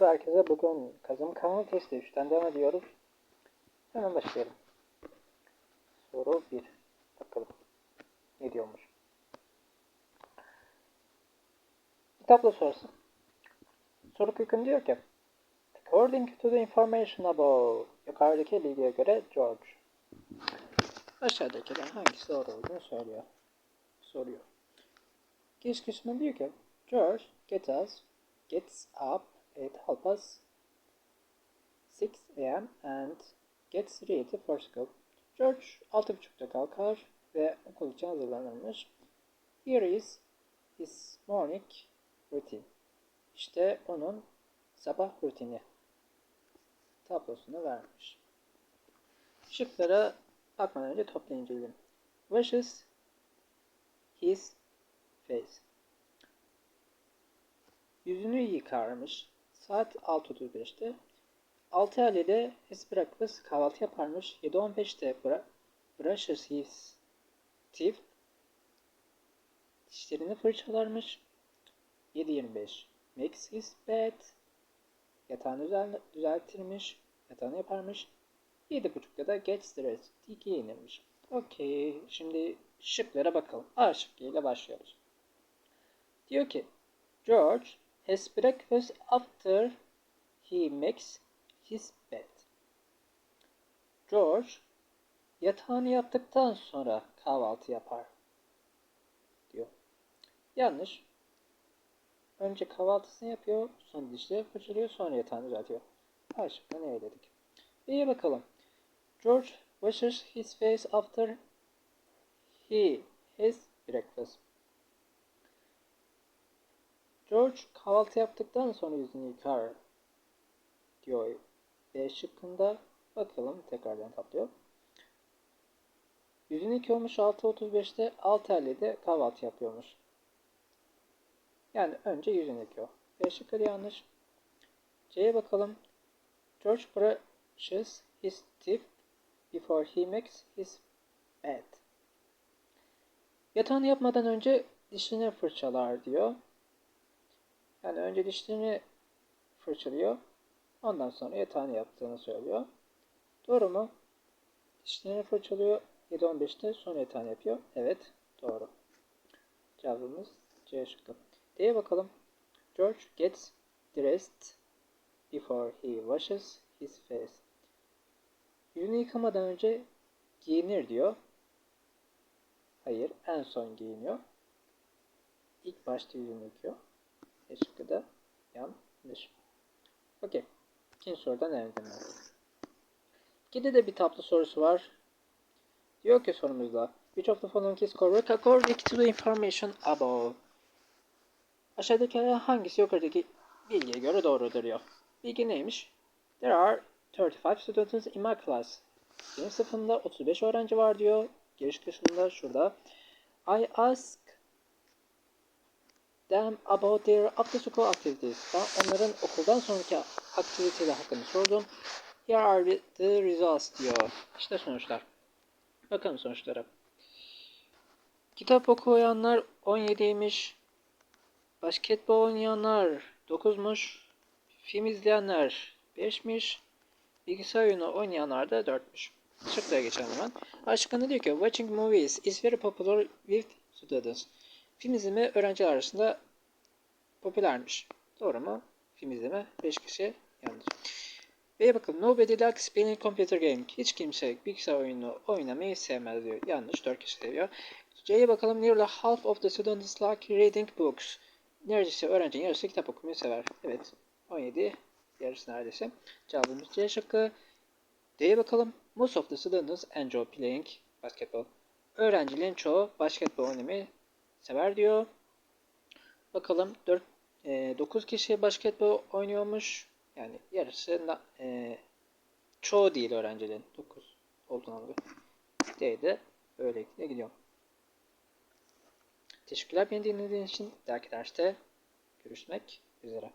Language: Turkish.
Merhaba herkese. Bugün kazım kanalı testi 3'ten devam ediyoruz. Hemen başlayalım. Soru 1. Bakalım. Ne diyormuş? Kitapla sorusu. Soru kökün diyor ki According to the information above Yukarıdaki bilgiye göre George Aşağıdakiler hangisi doğru olduğunu söylüyor. Soruyor. Giriş kısmında diyor ki George get us, gets up at half past 6 a.m. and gets ready for school. George 6.30'da kalkar ve okul için hazırlanırmış. Here is his morning routine. İşte onun sabah rutini tablosunu vermiş. Şıklara bakmadan önce topla inceleyelim. Washes his face. Yüzünü yıkarmış. Saat 6.35'te. 6 ile his breakfast kahvaltı yaparmış. 7.15'te bra brushes his teeth. Dişlerini fırçalarmış. 7.25 makes his bed. Yatağını düzel düzeltirmiş. Yatağını yaparmış. 7.30'da da gets dressed. Giyinirmiş. Okey. Şimdi şıklara bakalım. A şıkkıyla başlıyoruz. Diyor ki George has breakfast after he makes his bed. George yatağını yaptıktan sonra kahvaltı yapar. Diyor. Yanlış. Önce kahvaltısını yapıyor, sonra dişleri fırçalıyor, sonra yatağını düzeltiyor. Aşkına ne dedik? İyi bakalım. George washes his face after he has breakfast. George kahvaltı yaptıktan sonra yüzünü yıkar diyor B şıkkında. Bakalım tekrardan tatlıyor. Yüzünü yıkıyormuş 6.35'te 6.50'de kahvaltı yapıyormuş. Yani önce yüzünü yıkıyor. B şıkkı yanlış. C'ye bakalım. George brushes his teeth before he makes his bed. Yatağını yapmadan önce dişini fırçalar diyor. Yani önce dişlerini fırçalıyor. Ondan sonra yatağını yaptığını söylüyor. Doğru mu? Dişlerini fırçalıyor. 7.15'te sonra yatağını yapıyor. Evet. Doğru. Cevabımız C şıkkı. D'ye bakalım. George gets dressed before he washes his face. Yüzünü yıkamadan önce giyinir diyor. Hayır. En son giyiniyor. İlk başta yüzünü yıkıyor. E şıkkı da yanlış. Okey. İkinci sorudan devam edelim. İkide de bir tablo sorusu var. Diyor ki sorumuzda Which of the following is correct according to the information above? Aşağıdaki hangisi yukarıdaki bilgiye göre doğrudur diyor. Bilgi neymiş? There are 35 students in my class. Benim sınıfımda 35 öğrenci var diyor. Giriş kısmında şurada. I ask them about their after school activities. Ben onların okuldan sonraki aktiviteler hakkında sordum. Here are the results diyor. İşte sonuçlar. Bakalım sonuçlara. Kitap okuyanlar 17'ymiş. Basketbol oynayanlar 9'muş. Film izleyenler 5'miş. Bilgisayar oyunu oynayanlar da 4'müş. Şıklara geçelim hemen. Aşkında diyor ki Watching movies is very popular with students. Film izleme öğrenciler arasında popülermiş. Doğru mu? Film izleme 5 kişi yanlış. B'ye bakalım. Nobody likes playing computer game. Hiç kimse bilgisayar oyunu oynamayı sevmez diyor. Yanlış. 4 kişi seviyor. C'ye bakalım. Nearly half of the students like reading books. Neredeyse öğrencinin yarısı kitap okumayı sever. Evet. 17 yarısı neredeyse. Cevabımız C şıkkı. D'ye bakalım. Most of the students enjoy playing basketball. Öğrencilerin çoğu basketbol oynamayı sever diyor. Bakalım 4 e, 9 kişi basketbol oynuyormuş. Yani yarısı e, çoğu değil öğrencilerin 9 olduğuna göre. D'de böylelikle gidiyor. Teşekkürler beni dinlediğiniz için. Belki derste görüşmek üzere.